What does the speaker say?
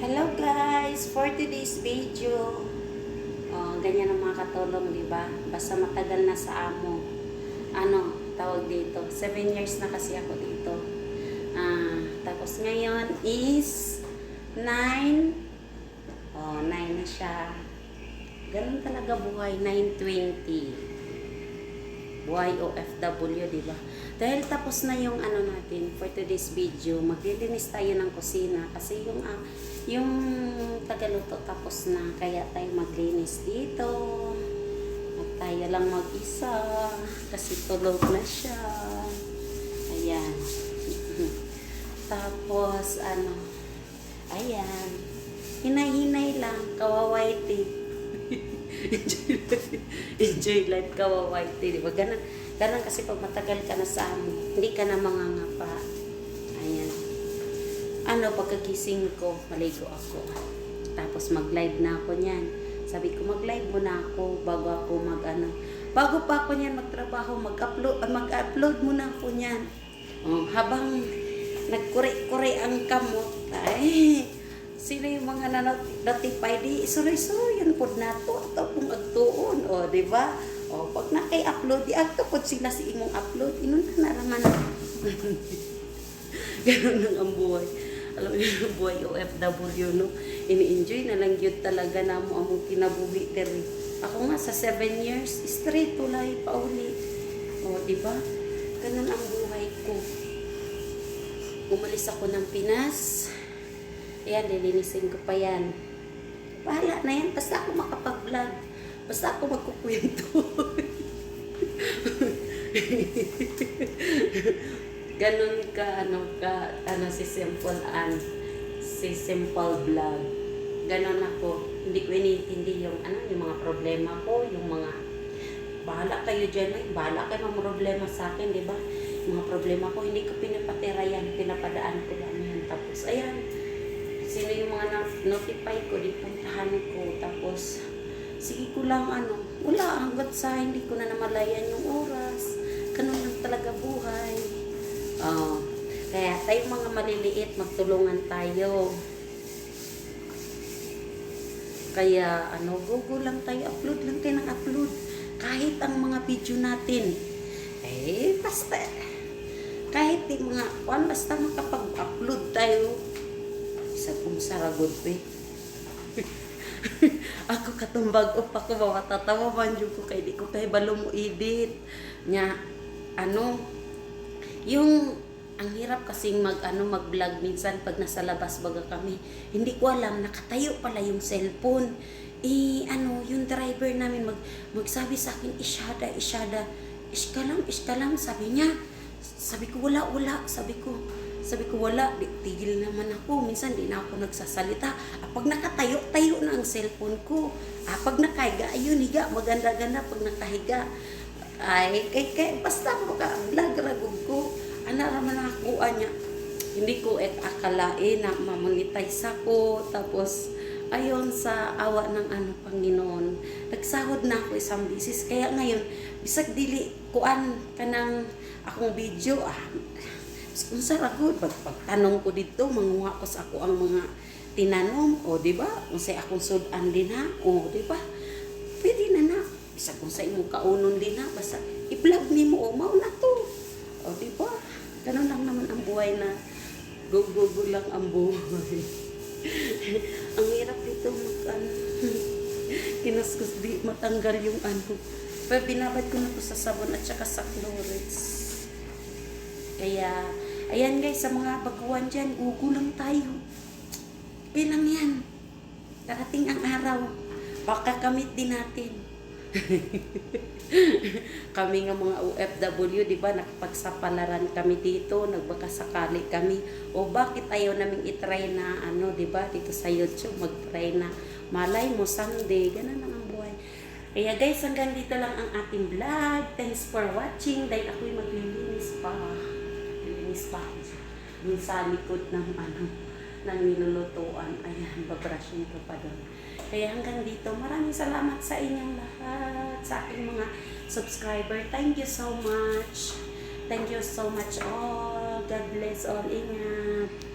Hello guys! For today's video, oh, ganyan ang mga katulong, di ba? Basta matagal na sa amo. Ano, tawag dito? 7 years na kasi ako dito. Ah, tapos ngayon is 9. Oh, 9 na siya. Ganun talaga buhay, 920 buhay OFW, di ba? Dahil tapos na yung ano natin for today's video, maglilinis tayo ng kusina kasi yung ah, yung tagaluto tapos na kaya tayo maglinis dito. At tayo lang mag-isa kasi tulog na siya. Ayan. tapos ano, ayan. Hinay-hinay lang, kawawaiti enjoy life, enjoy life kawawaiti, di ba? Ganun, ganun kasi pag matagal ka na sa amin, hindi ka na mangangapa. Ayan. Ano, pagkagising ko, maligo ako. Tapos mag-live na ako niyan. Sabi ko, mag-live muna ako bago ako mag ano. Bago pa ako niyan magtrabaho, mag-upload, ah, mag-upload muna ako niyan. Oh, habang nagkuri-kuri ang kamot, ay, sino yung mga nanot-notify di isuroy-suroy yun po na to agtuon o di ba? O pag na kay upload di agto pod sila si imong upload. Inun na naraman ganun lang ang buhay. Alam yung buhay OFW no? Ini-enjoy na lang yun talaga na mo among kinabuhi diri ako nga sa 7 years straight tulay pauli o di ba? Ganun ang buhay ko. Umalis ako ng Pinas. Ayan, lilinisin ko pa yan. Bahala na yan. Basta ako makapag-vlog. Basta ako magkukwento. Ganon ka, ano ka, ano si Simple Ann. Si Simple Vlog. Ganon ako. Hindi ko iniintindi yung, ano, yung mga problema ko, yung mga, bahala kayo dyan, ay, bahala kayo mga problema sa akin, di ba? Mga problema ko, hindi ko pinapatira yan, pinapadaan ko lang yan. Tapos, ayan, sino yung mga na- notify ko, di puntahan ko. Tapos, sige ko lang ano, wala hanggat sa hindi ko na namalayan yung oras. Ganun lang talaga buhay. Oh, kaya tayo mga maliliit, magtulungan tayo. Kaya ano, Google lang tayo, upload lang tayo ng upload. Kahit ang mga video natin, eh, basta, kahit yung mga, kwan, basta makapag-upload tayo, isa kong saragod pe. ako katumbag up ako mawatatawa man yun ko kay di ko kay balo mo edit. Nya ano? Yung ang hirap kasing mag ano mag vlog minsan pag nasa labas baga kami. Hindi ko alam nakatayo pala yung cellphone. Eh ano yung driver namin mag magsabi sa akin isyada isyada. Iska lang iska lang. Sabi niya sabi ko wala wala. Sabi ko sabi ko, wala, di, tigil naman ako. Minsan, di na ako nagsasalita. Ah, pag nakatayo, tayo na ang cellphone ko. Ah, pag nakahiga, ayun, higa, maganda-ganda pag nakahiga. Ay, kay, kay, basta maka, vlog, ragog ko. Ano naman ako, niya. Hindi ko et akalain na mamonetize ako. Tapos, ayon sa awa ng ano Panginoon, nagsahod na ako isang bisis. Kaya ngayon, bisag dili kuan kanang akong video, ah, kung saragod, pag pagtanong ko dito, manguha ko sa ako ang mga tinanom, o di ba? Kung sa akong sudan din ha, o di ba? Pwede na na. Bisa kung sa imong kaunon din ha, basta i-vlog ni mo, o mao na to. O di ba? Ganun lang naman ang buhay na go-go-go lang ang buhay. ang hirap dito mag ano, kinaskus di matanggal yung ano. Pero binabad ko na to sa sabon at saka sa chlorets. Kaya, ayan guys, sa mga baguhan dyan, ugo lang tayo. Okay lang yan. Darating ang araw. Baka kamit din natin. kami nga mga OFW, di ba, nakapagsapalaran kami dito, nagbakasakali kami. O bakit ayaw naming itry na, ano, di ba, dito sa YouTube, mag-try na, malay mo, someday, ganun lang ang buhay. Kaya guys, hanggang dito lang ang ating vlog. Thanks for watching. Dahil ako'y maglilinis pa sa, dun sa likod ng ano, ng nilulutuan. Ayan, babrushin ko pa doon. Kaya hanggang dito, maraming salamat sa inyong lahat, sa aking mga subscriber. Thank you so much. Thank you so much all. God bless all. Ingat.